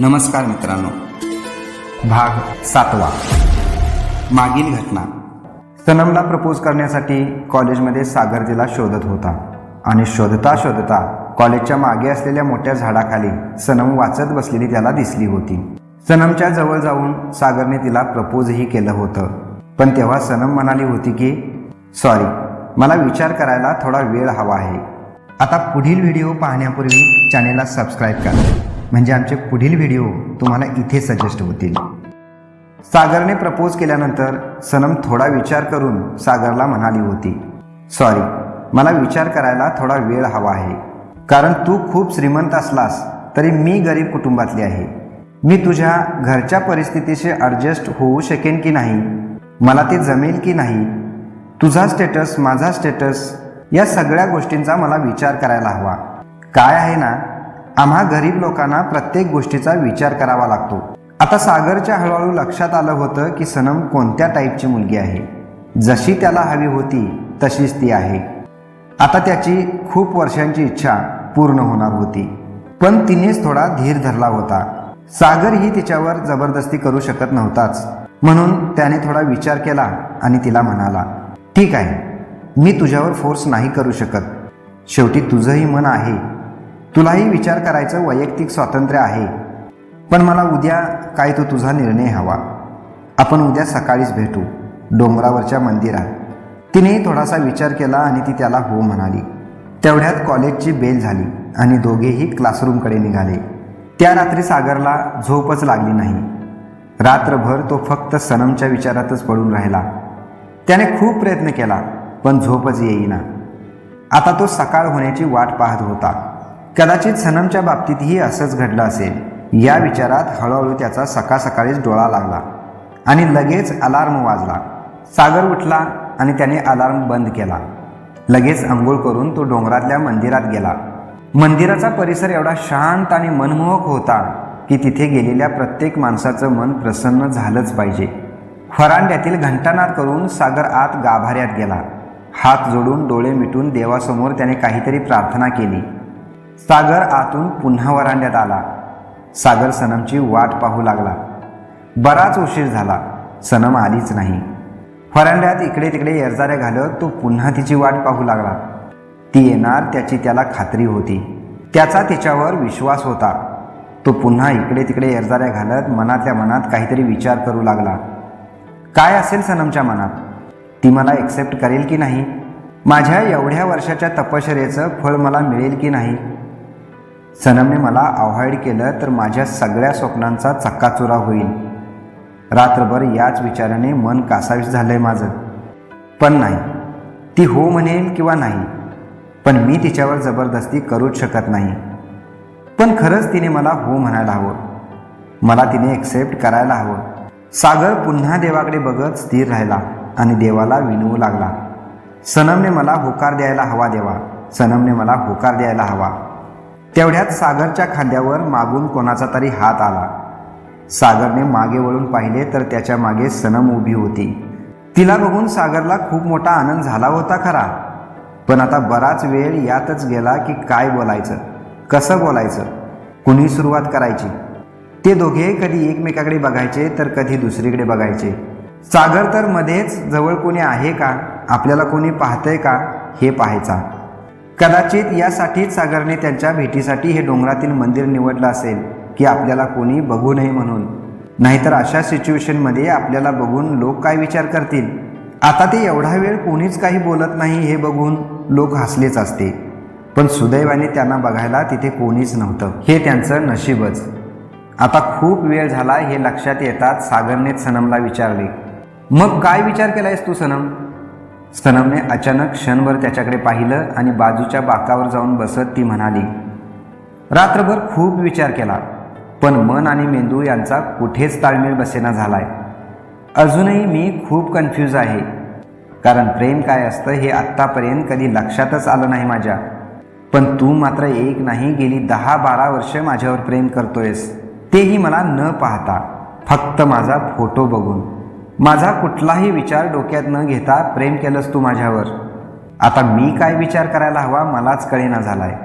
नमस्कार मित्रांनो. भाग सातवा. मागील घटना. सनमला प्रपोज करण्यासाठी कॉलेजमध्ये सागर तिला शोधत होता. आणि शोधता शोधता कॉलेजच्या मागे असलेल्या मोठ्या झाडाखाली सनम वाचत बसलेली त्याला दिसली होती. सनमच्या जवळ जाऊन सागरने तिला प्रपोजही केलं होतं. पण तेव्हा सनम म्हणाली होती की सॉरी मला विचार करायला थोडा वेळ हवा आहे. आता पुढील व्हिडिओ पाहण्यापूर्वी चॅनेलला सबस्क्राईब करा. म्हणजे आमचे पुढील व्हिडिओ तुम्हाला इथे सजेस्ट होतील. सागरने प्रपोज केल्यानंतर सनम थोडा विचार करून सागरला म्हणाली होती सॉरी मला विचार करायला थोडा वेळ हवा आहे. कारण तू खूप श्रीमंत असलास तरी मी गरीब कुटुंबातली आहे. मी तुझ्या घरच्या परिस्थितीशी ॲडजस्ट होऊ शकेन की नाही? मला ते जमेल की नाही? तुझा स्टेटस माझा स्टेटस या सगळ्या गोष्टींचा मला विचार करायला हवा. काय आहे ना आम्हा गरीब लोकांना प्रत्येक गोष्टीचा विचार करावा लागतो. आता सागरच्या हळूहळू लक्षात आलं होतं की सनम कोणत्या टाईपची मुलगी आहे. जशी त्याला हवी होती तशीच ती आहे. आता त्याची खूप वर्षांची इच्छा पूर्ण होणार होती. पण तिनेच थोडा धीर धरला होता. सागर ही तिच्यावर जबरदस्ती करू शकत नव्हताच. म्हणून त्याने थोडा विचार केला आणि तिला म्हणाला ठीक आहे. मी तुझ्यावर फोर्स नाही करू शकत. शेवटी तुझंही मन आहे. तुलाही विचार करायचं वैयक्तिक स्वातंत्र्य आहे. पण मला उद्या काय तो तुझा निर्णय हवा. आपण उद्या सकाळीच भेटू डोंगरावरच्या मंदिरात. तिनेही थोडासा विचार केला आणि ती त्याला हो म्हणाली. तेवढ्यात कॉलेजची बेल झाली आणि दोघेही क्लासरूमकडे निघाले. त्या रात्री सागरला झोपच लागली नाही. रात्रभर तो फक्त सनमच्या विचारातच पडून राहिला. त्याने खूप प्रयत्न केला पण झोपच येईना. आता तो सकाळ होण्याची वाट पाहत होता. कदाचित सनमच्या बाबतीतही असंच घडलं असेल. या विचारात हळूहळू त्याचा सकाळसकाळीच डोळा लागला आणि लगेच अलार्म वाजला. सागर उठला आणि त्याने अलार्म बंद केला. लगेच आंघोळ करून तो डोंगरातल्या मंदिरात गेला. मंदिराचा परिसर एवढा शांत आणि मनमोहक होता की तिथे गेलेल्या प्रत्येक माणसाचं मन प्रसन्न झालंच पाहिजे. फरांड्यातील घंटानाद करून सागर आत गाभाऱ्यात गेला. हात जोडून डोळे मिटून देवासमोर त्याने काहीतरी प्रार्थना केली. सागर आतून पुन्हा वरांड्यात आला. सागर सनमची वाट पाहू लागला. बराच उशीर झाला. सनम आलीच नाही. वरांड्यात इकडे तिकडे एरजाऱ्या घालत तो पुन्हा तिची वाट पाहू लागला. ती येणार त्याची त्याला खात्री होती. त्याचा तिच्यावर विश्वास होता. तो पुन्हा इकडे तिकडे एरजाऱ्या घालत मनातल्या मनात काहीतरी विचार करू लागला. काय असेल सनमच्या मनात? ती मला एक्सेप्ट करेल की नाही? माझ्या एवढ्या वर्षाच्या तपश्चर्याचं फळ मला मिळेल की नाही? सनमने मला अवॉइड केलं तर माझ्या सगळ्या स्वप्नांचा चक्काचुरा होईल. रात्रभर याच विचाराने मन कासावीस झालंय माझं. पण नाही ती हो म्हणेल किंवा नाही पण मी तिच्यावर जबरदस्ती करूच शकत नाही. पण खरंच तिने मला हो म्हणायला हवं. मला तिने एक्सेप्ट करायला हवं. सागर पुन्हा देवाकडे बघत स्थिर राहिला आणि देवाला विनवू लागला. सनमने मला होकार द्यायला हवा देवा. सनमने मला होकार द्यायला हवा. तेवढ्यात सागरच्या खांद्यावर मागून कोणाचा तरी हात आला. सागरने मागे वळून पाहिले तर त्याच्यामागे सनम उभी होती. तिला बघून सागरला खूप मोठा आनंद झाला होता खरा. पण आता बराच वेळ यातच गेला की काय बोलायचं? कसं बोलायचं? कुणी सुरुवात करायची? ते दोघे कधी एकमेकाकडे बघायचे तर कधी दुसरीकडे बघायचे. सागर तर मध्येच जवळ कोणी आहे का? आपल्याला कोणी पाहतंय का? हे पाहायचा. कदाचित यासाठीच सागरने त्यांच्या भेटीसाठी हे डोंगरातील मंदिर निवडलं असेल की आपल्याला कोणी बघू नये म्हणून. नाहीतर अशा सिच्युएशनमध्ये आपल्याला बघून लोक काय विचार करतील? आता ते एवढा वेळ कोणीच काही बोलत नाही हे बघून लोक हसलेच असते. पण सुदैवाने त्यांना बघायला तिथे कोणीच नव्हतं. हे त्यांचं नशीबच. आता खूप वेळ झाला हे लक्षात येतात सागरनेच सनमला विचारले मग काय विचार केलायस तू सनम? सनमने अचानक क्षणभर त्याच्याकडे पाहिलं आणि बाजूच्या बाकावर जाऊन बसत ती म्हणाली रात्रभर खूप विचार केला पण मन आणि मेंदू यांचा कुठेच ताळमेळ बसेना झालाय. अजूनही मी खूप कन्फ्यूज आहे. कारण प्रेम काय असतं हे आत्तापर्यंत कधी लक्षातच आलं नाही माझ्या. पण तू मात्र एक नाही गेली दहा बारा वर्ष माझ्यावर प्रेम करतोयस. तेही मला न पाहता फक्त माझा फोटो बघून. माझा कुठलाही विचार डोक्यात न घेता प्रेम केलंस तू माझ्यावर. आता मी काय विचार करायला हवा मलाच कळेना झालाय.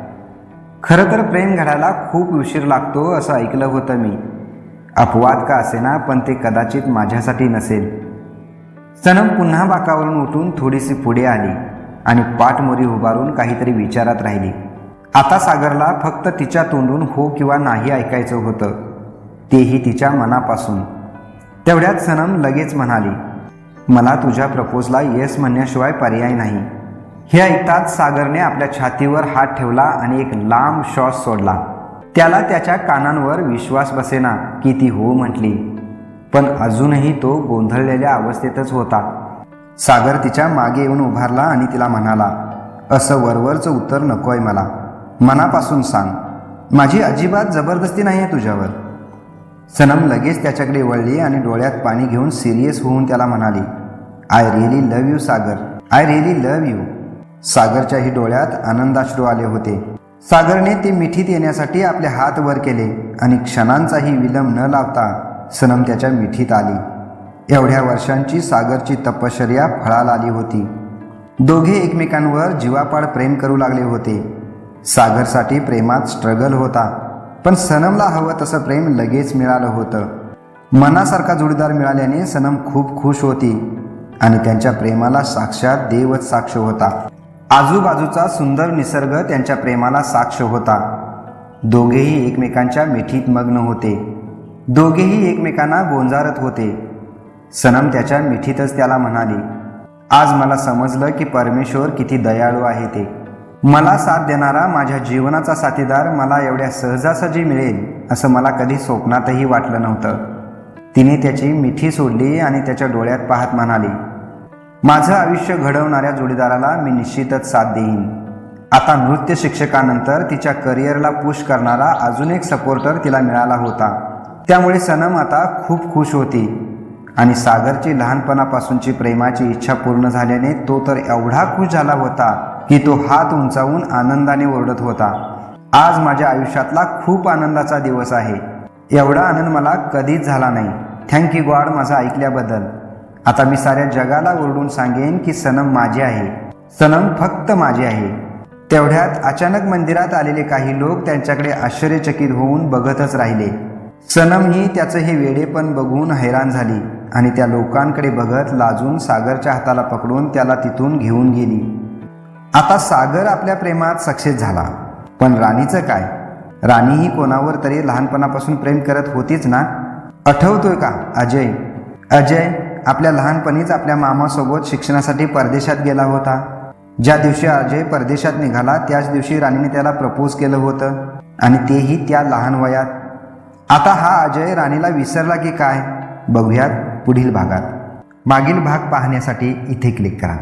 खरं तर प्रेम घडायला खूप उशीर लागतो असं ऐकलं होतं मी. अपवाद का असेना पण ते कदाचित माझ्यासाठी नसेल. सनम पुन्हा बाकावरून उठून थोडीशी पुढे आली आणि पाठमोरी उभारून काहीतरी विचारात राहिली. आता सागरला फक्त तिच्या तोंडून हो किंवा नाही ऐकायचं होतं. तेही तिच्या मनापासून. तेवढ्यात सनम लगेच म्हणाली मला तुझ्या प्रपोजला येस म्हणण्याशिवाय पर्याय नाही. हे ऐकताच सागरने आपल्या छातीवर हात ठेवला आणि एक लांब श्वास सोडला. त्याला त्याच्या कानांवर विश्वास बसेना की ती हो म्हटली. पण अजूनही तो गोंधळलेल्या अवस्थेतच होता. सागर तिच्यामागे येऊन उभारला आणि तिला म्हणाला असं वरवरचं उत्तर नकोय मला. मनापासून सांग. माझी अजिबात जबरदस्ती नाही आहे तुझ्यावर. सनम लगेच त्याच्याकडे वळली आणि डोळ्यात पाणी घेऊन सिरियस होऊन त्याला म्हणाली I really love you Sagar. I really love you सागरच्याही डोळ्यात आनंदाश्रू आले होते. सागरने ते मिठीत येण्यासाठी आपले हात वर केले आणि क्षणांचाही विलंब न लावता सनम त्याच्या मिठीत आली. एवढ्या वर्षांची सागरची तपश्चर्या फळाला आली होती. दोघे एकमेकांवर जीवापाड प्रेम करू लागले होते. सागरसाठी प्रेमात स्ट्रगल होता. पण सनमला हवं तसं प्रेम लगेच मिळालं होतं. मनासारखा जोडीदार मिळाल्याने सनम खूप खुश होती आणि त्यांच्या प्रेमाला साक्षात देवच साक्ष होता. आजूबाजूचा सुंदर निसर्ग त्यांच्या प्रेमाला साक्ष होता. दोघेही एकमेकांच्या मिठीत मग्न होते. दोघेही एकमेकांना गोंजारत होते. सनम त्याच्या मिठीतच त्याला म्हणाली आज मला समजलं की परमेश्वर किती दयाळू आहे ते. मला साथ देणारा माझ्या जीवनाचा साथीदार मला एवढ्या सहजासहजी मिळेल असं मला कधी स्वप्नातही वाटलं नव्हतं. तिने त्याची मिठी सोडली आणि त्याच्या डोळ्यात पाहत म्हणाली माझं आयुष्य घडवणाऱ्या जोडीदाराला मी निश्चितच साथ देईन. आता नृत्य शिक्षकानंतर तिच्या करिअरला पुश करणारा अजून एक सपोर्टर तिला मिळाला होता. त्यामुळे सनम आता खूप खुश होती आणि सागरची लहानपणापासूनची प्रेमाची इच्छा पूर्ण झाल्याने तो तर एवढा खुश झाला होता. की तो हात उंचावून आनंदाने ओरडत होता. आज माझ्या आयुष्यातला खूप आनंदाचा दिवस आहे. एवढा आनंद मला कधीच झाला नाही. थँक यू गॉड माझा ऐकल्याबद्दल. आता मी साऱ्या जगाला ओरडून सांगेन की सनम माझी आहे. सनम फक्त माझी आहे. तेवढ्यात अचानक मंदिरात आलेले काही लोक त्यांच्याकडे आश्चर्यचकित होऊन बघतच राहिले. सनम ही त्याचं हे वेडेपण बघून हैराण झाली आणि त्या लोकांकडे बघत लाजून सागरच्या हाताला पकडून त्याला तिथून घेऊन गेली. आता सागर आपल्या प्रेमात सक्सेस झाला. पण राणीचं काय? राणीही कोणावर तरी लहानपणापासून प्रेम करत होतीच ना? आठवतोय का? अजय. अजय आपल्या लहानपणीच आपल्या मामासोबत शिक्षणासाठी परदेशात गेला होता. ज्या दिवशी अजय परदेशात निघाला त्याच दिवशी राणीने त्याला प्रपोज केलं होतं. आणि तेही त्या लहान वयात. आता हा अजय राणीला विसरला की काय? बघूयात पुढील भागात. मागील भाग पाहण्यासाठी इथे क्लिक करा.